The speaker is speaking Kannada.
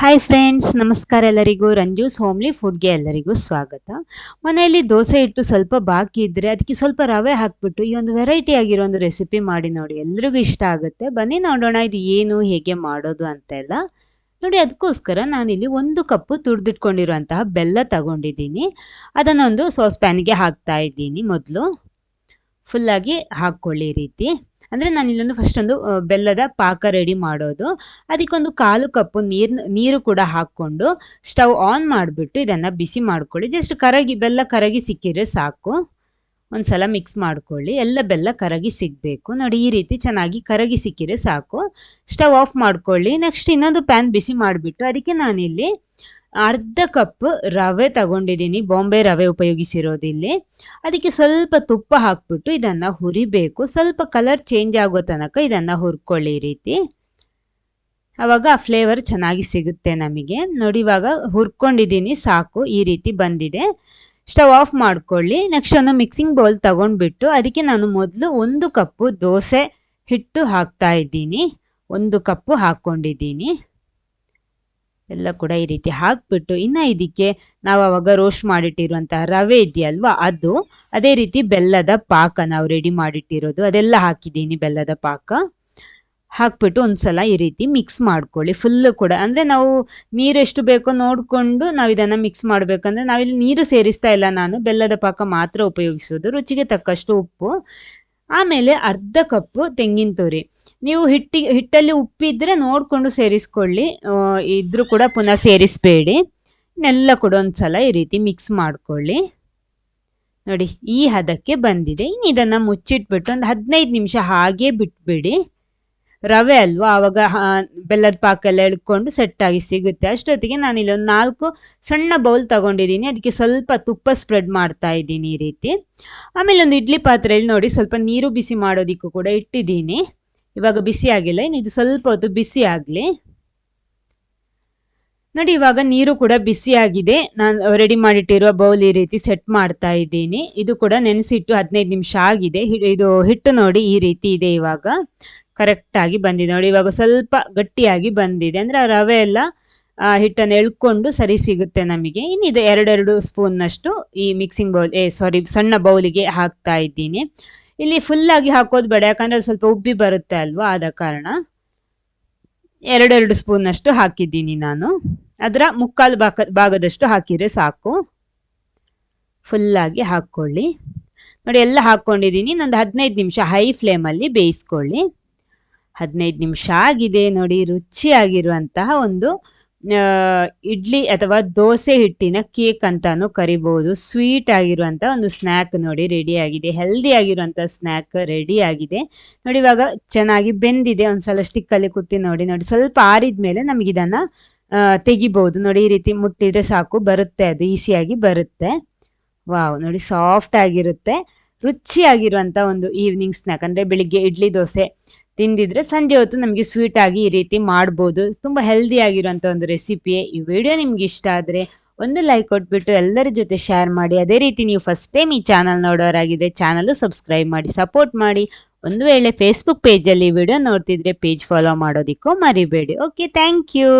ಹಾಯ್ ಫ್ರೆಂಡ್ಸ್ ನಮಸ್ಕಾರ ಎಲ್ಲರಿಗೂ. ರಂಜೂಸ್ ಹೋಮ್ಲಿ ಫುಡ್ಗೆ ಎಲ್ಲರಿಗೂ ಸ್ವಾಗತ. ಮನೆಯಲ್ಲಿ ದೋಸೆ ಇಟ್ಟು ಸ್ವಲ್ಪ ಬಾಕಿ ಇದ್ದರೆ ಅದಕ್ಕೆ ಸ್ವಲ್ಪ ರವೆ ಹಾಕ್ಬಿಟ್ಟು ಈ ಒಂದು ವೆರೈಟಿ ಆಗಿರೋ ಒಂದು ರೆಸಿಪಿ ಮಾಡಿ ನೋಡಿ. ಎಲ್ರಿಗೂ ಇಷ್ಟ ಆಗುತ್ತೆ. ಬನ್ನಿ ನೋಡೋಣ ಇದು ಏನು, ಹೇಗೆ ಮಾಡೋದು ಅಂತೆಲ್ಲ. ನೋಡಿ ಅದಕ್ಕೋಸ್ಕರ ನಾನಿಲ್ಲಿ ಒಂದು ಕಪ್ಪು ತುರಿದಿಟ್ಕೊಂಡಿರುವಂತಹ ಬೆಲ್ಲ ತಗೊಂಡಿದ್ದೀನಿ. ಅದನ್ನೊಂದು ಸಾಸ್ ಪ್ಯಾನ್ಗೆ ಹಾಕ್ತಾ ಇದ್ದೀನಿ ಮೊದಲು. ಫುಲ್ಲಾಗಿ ಹಾಕ್ಕೊಳ್ಳಿ ಈ ರೀತಿ. ಅಂದರೆ ನಾನು ಇಲ್ಲೊಂದು ಫಸ್ಟ್ ಒಂದು ಬೆಲ್ಲದ ಪಾಕ ರೆಡಿ ಮಾಡೋದು. ಅದಕ್ಕೊಂದು ಕಾಲು ಕಪ್ಪು ನೀರು ನೀರು ಕೂಡ ಹಾಕ್ಕೊಂಡು ಸ್ಟವ್ ಆನ್ ಮಾಡಿಬಿಟ್ಟು ಇದನ್ನು ಬಿಸಿ ಮಾಡ್ಕೊಳ್ಳಿ. ಜಸ್ಟ್ ಕರಗಿ, ಬೆಲ್ಲ ಕರಗಿ ಸಿಕ್ಕಿದ್ರೆ ಸಾಕು. ಒಂದು ಸಲ ಮಿಕ್ಸ್ ಮಾಡ್ಕೊಳ್ಳಿ. ಎಲ್ಲ ಬೆಲ್ಲ ಕರಗಿ ಸಿಗಬೇಕು. ನೋಡಿ ಈ ರೀತಿ ಚೆನ್ನಾಗಿ ಕರಗಿ ಸಿಕ್ಕಿದ್ರೆ ಸಾಕು. ಸ್ಟವ್ ಆಫ್ ಮಾಡ್ಕೊಳ್ಳಿ. ನೆಕ್ಸ್ಟ್ ಇನ್ನೊಂದು ಪ್ಯಾನ್ ಬಿಸಿ ಮಾಡಿಬಿಟ್ಟು, ಅದಕ್ಕೆ ನಾನಿಲ್ಲಿ ಅರ್ಧ ಕಪ್ ರವೆ ತಗೊಂಡಿದ್ದೀನಿ. ಬಾಂಬೆ ರವೆ ಉಪಯೋಗಿಸಿರೋದಿಲ್ಲಿ. ಅದಕ್ಕೆ ಸ್ವಲ್ಪ ತುಪ್ಪ ಹಾಕ್ಬಿಟ್ಟು ಇದನ್ನು ಹುರಿಬೇಕು. ಸ್ವಲ್ಪ ಕಲರ್ ಚೇಂಜ್ ಆಗೋ ತನಕ ಇದನ್ನು ಹುರ್ಕೊಳ್ಳಿ ಈ ರೀತಿ. ಆವಾಗ ಆ ಫ್ಲೇವರ್ ಚೆನ್ನಾಗಿ ಸಿಗುತ್ತೆ ನಮಗೆ. ನೋಡಿ ಇವಾಗ ಹುರ್ಕೊಂಡಿದ್ದೀನಿ, ಸಾಕು, ಈ ರೀತಿ ಬಂದಿದೆ. ಸ್ಟವ್ ಆಫ್ ಮಾಡ್ಕೊಳ್ಳಿ. ನೆಕ್ಸ್ಟ್ ಒಂದು ಮಿಕ್ಸಿಂಗ್ ಬೌಲ್ ತಗೊಂಡ್ಬಿಟ್ಟು ಅದಕ್ಕೆ ನಾನು ಮೊದಲು ಒಂದು ಕಪ್ಪು ದೋಸೆ ಹಿಟ್ಟು ಹಾಕ್ತಾ ಇದ್ದೀನಿ. ಒಂದು ಕಪ್ಪು ಹಾಕ್ಕೊಂಡಿದ್ದೀನಿ. ಎಲ್ಲ ಕೂಡ ಈ ರೀತಿ ಹಾಕ್ಬಿಟ್ಟು ಇನ್ನು ಇದಕ್ಕೆ ನಾವು ಅವಾಗ ರೋಸ್ಟ್ ಮಾಡಿಟ್ಟಿರುವಂತಹ ರವೆ ಇದೆಯಲ್ವಾ ಅದು, ಅದೇ ರೀತಿ ಬೆಲ್ಲದ ಪಾಕ ನಾವು ರೆಡಿ ಮಾಡಿಟ್ಟಿರೋದು. ಅದೆಲ್ಲ ಹಾಕಿದ್ದೀನಿ ಬೆಲ್ಲದ ಪಾಕ. ಹಾಕ್ಬಿಟ್ಟು ಒಂದ್ಸಲ ಈ ರೀತಿ ಮಿಕ್ಸ್ ಮಾಡ್ಕೊಳ್ಳಿ. ಫುಲ್ಲು ಕೂಡ. ಅಂದರೆ ನಾವು ನೀರು ಎಷ್ಟು ಬೇಕೋ ನೋಡಿಕೊಂಡು ನಾವು ಇದನ್ನು ಮಿಕ್ಸ್ ಮಾಡಬೇಕಂದ್ರೆ ನಾವಿಲ್ಲಿ ನೀರು ಸೇರಿಸ್ತಾ ಇಲ್ಲ ನಾನು. ಬೆಲ್ಲದ ಪಾಕ ಮಾತ್ರ ಉಪಯೋಗಿಸೋದು. ರುಚಿಗೆ ತಕ್ಕಷ್ಟು ಉಪ್ಪು. ಆಮೇಲೆ ಅರ್ಧ ಕಪ್ಪು ತೆಂಗಿನ ತುರಿ. ನೀವು ಹಿಟ್ಟಿ, ಹಿಟ್ಟಲ್ಲಿ ಉಪ್ಪಿದ್ರೆ ನೋಡಿಕೊಂಡು ಸೇರಿಸ್ಕೊಳ್ಳಿ. ಇದ್ರೂ ಕೂಡ ಪುನಃ ಸೇರಿಸಬೇಡಿ. ಇನ್ನೆಲ್ಲ ಕೂಡ ಒಂದ್ಸಲ ಈ ರೀತಿ ಮಿಕ್ಸ್ ಮಾಡಿಕೊಳ್ಳಿ. ನೋಡಿ, ಈ ಹದಕ್ಕೆ ಬಂದಿದೆ. ಇನ್ನು ಇದನ್ನು ಮುಚ್ಚಿಟ್ಬಿಟ್ಟು ಒಂದು ಹದಿನೈದು ನಿಮಿಷ ಹಾಗೆ ಬಿಟ್ಬಿಡಿ. ರವೆ ಅಲ್ವಾ? ಆವಾಗ ಬೆಲ್ಲದ ಪಾಕ ಎಲ್ಲ ಎಳ್ಕೊಂಡು ಆಗಿ ಸಿಗುತ್ತೆ. ಅಷ್ಟೊತ್ತಿಗೆ ನಾನು ಇಲ್ಲೊಂದು ನಾಲ್ಕು ಸಣ್ಣ ಬೌಲ್ ತಗೊಂಡಿದ್ದೀನಿ ಅದಕ್ಕೆ ಸ್ವಲ್ಪ ತುಪ್ಪ ಸ್ಪ್ರೆಡ್ ಮಾಡ್ತಾ ಇದ್ದೀನಿ ಈ ರೀತಿ. ಆಮೇಲೆ ಒಂದು ಇಡ್ಲಿ ಪಾತ್ರೆಯಲ್ಲಿ ನೋಡಿ ಸ್ವಲ್ಪ ನೀರು ಬಿಸಿ ಮಾಡೋದಕ್ಕೂ ಕೂಡ ಇಟ್ಟಿದ್ದೀನಿ ಇವಾಗ ಬಿಸಿ ಆಗಿಲ್ಲ. ಇನ್ನು ಇದು ಸ್ವಲ್ಪ ಹೊತ್ತು ಬಿಸಿ ಆಗಲಿ. ನೋಡಿ, ಇವಾಗ ನೀರು ಕೂಡ ಬಿಸಿಯಾಗಿದೆ ನಾನು ರೆಡಿ ಮಾಡಿಟ್ಟಿರುವ ಬೌಲ್ ಈ ರೀತಿ ಸೆಟ್ ಮಾಡ್ತಾ ಇದ್ದೀನಿ. ಇದು ಕೂಡ ನೆನೆಸಿಟ್ಟು ಹದಿನೈದು ನಿಮಿಷ ಆಗಿದೆ. ಇದು ಹಿಟ್ಟು ನೋಡಿ ಈ ರೀತಿ ಇದೆ ಇವಾಗ. ಕರೆಕ್ಟಾಗಿ ಬಂದಿದೆ. ನೋಡಿ, ಇವಾಗ ಸ್ವಲ್ಪ ಗಟ್ಟಿಯಾಗಿ ಬಂದಿದೆ. ಅಂದರೆ ರವೆ ಎಲ್ಲ ಹಿಟ್ಟನ್ನು ಎಳ್ಕೊಂಡು ಸರಿ ಸಿಗುತ್ತೆ ನಮಗೆ. ಇನ್ನಿದೆ, ಎರಡೆರಡು ಸ್ಪೂನ್ನಷ್ಟು ಈ ಮಿಕ್ಸಿಂಗ್ ಬೌಲ್ ಏ ಸಾರಿ ಸಣ್ಣ ಬೌಲಿಗೆ ಹಾಕ್ತಾ ಇದ್ದೀನಿ. ಇಲ್ಲಿ ಫುಲ್ಲಾಗಿ ಹಾಕೋದು ಬೇಡ, ಯಾಕಂದರೆ ಸ್ವಲ್ಪ ಉಬ್ಬಿ ಬರುತ್ತೆ ಅಲ್ವಾ, ಆದ ಕಾರಣ. ಎರಡೆರಡು ಸ್ಪೂನ್ನಷ್ಟು ಹಾಕಿದ್ದೀನಿ ನಾನು. ಅದರ ಮುಕ್ಕಾಲು ಭಾಗ ಭಾಗದಷ್ಟು ಹಾಕಿದರೆ ಸಾಕು. ಫುಲ್ಲಾಗಿ ಹಾಕ್ಕೊಳ್ಳಿ. ನೋಡಿ, ಎಲ್ಲ ಹಾಕ್ಕೊಂಡಿದ್ದೀನಿ. ನಂದು ಹದಿನೈದು ನಿಮಿಷ ಹೈ ಫ್ಲೇಮಲ್ಲಿ ಬೇಯಿಸ್ಕೊಳ್ಳಿ. ಹದಿನೈದು ನಿಮಿಷ ಆಗಿದೆ ನೋಡಿ, ರುಚಿಯಾಗಿರುವಂತಹ ಒಂದು ಇಡ್ಲಿ ಅಥವಾ ದೋಸೆ ಹಿಟ್ಟಿನ ಕೇಕ್ ಅಂತಾನು ಕರಿಬಹುದು ಸ್ವೀಟ್ ಆಗಿರುವಂಥ ಒಂದು ಸ್ನ್ಯಾಕ್ ನೋಡಿ ರೆಡಿ ಆಗಿದೆ. ಹೆಲ್ದಿ ಆಗಿರುವಂಥ ಸ್ನ್ಯಾಕ್ ರೆಡಿ ಆಗಿದೆ. ನೋಡಿ, ಇವಾಗ ಚೆನ್ನಾಗಿ ಬೆಂದಿದೆ. ಒಂದ್ಸಲ ಸ್ಟಿಕ್ಕಲ್ಲಿ ಕುತ್ತಿ ನೋಡಿ ನೋಡಿ, ಸ್ವಲ್ಪ ಆರಿದ ಮೇಲೆ ನಮಗೆ ಇದನ್ನು ತೆಗಿಬಹುದು ನೋಡಿ, ಈ ರೀತಿ ಮುಟ್ಟಿದ್ರೆ ಸಾಕು, ಬರುತ್ತೆ ಅದು ಈಸಿಯಾಗಿ ಬರುತ್ತೆ. ವಾವ್ ನೋಡಿ ಸಾಫ್ಟ್ ಆಗಿರುತ್ತೆ. ರುಚಿಯಾಗಿರುವಂಥ ಒಂದು ಈವ್ನಿಂಗ್ ಸ್ನ್ಯಾಕ್ ಅಂದರೆ ಬೆಳಿಗ್ಗೆ ಇಡ್ಲಿ ದೋಸೆ ತಿಂದಿದ್ರೆ ಸಂಜೆ ಹೊತ್ತು ನಮಗೆ ಸ್ವೀಟ್ ಆಗಿ ಈ ರೀತಿ ಮಾಡ್ಬೋದು. ತುಂಬ ಹೆಲ್ದಿ ಆಗಿರುವಂಥ ಒಂದು ರೆಸಿಪಿ ಈ ವಿಡಿಯೋ ನಿಮ್ಗೆ ಇಷ್ಟ ಆದರೆ ಒಂದು ಲೈಕ್ ಕೊಟ್ಬಿಟ್ಟು ಎಲ್ಲರ ಜೊತೆ ಶೇರ್ ಮಾಡಿ. ಅದೇ ರೀತಿ ನೀವು ಫಸ್ಟ್ ಟೈಮ್ ಈ ಚಾನಲ್ ನೋಡೋರಾಗಿದ್ರೆ ಚಾನಲ್ಲು ಸಬ್ಸ್ಕ್ರೈಬ್ ಮಾಡಿ ಸಪೋರ್ಟ್ ಮಾಡಿ. ಒಂದು ವೇಳೆ ಫೇಸ್ಬುಕ್ ಪೇಜಲ್ಲಿ ವಿಡಿಯೋ ನೋಡ್ತಿದ್ರೆ ಪೇಜ್ ಫಾಲೋ ಮಾಡೋದಿಕ್ಕೂ ಮರಿಬೇಡಿ. Okay thank you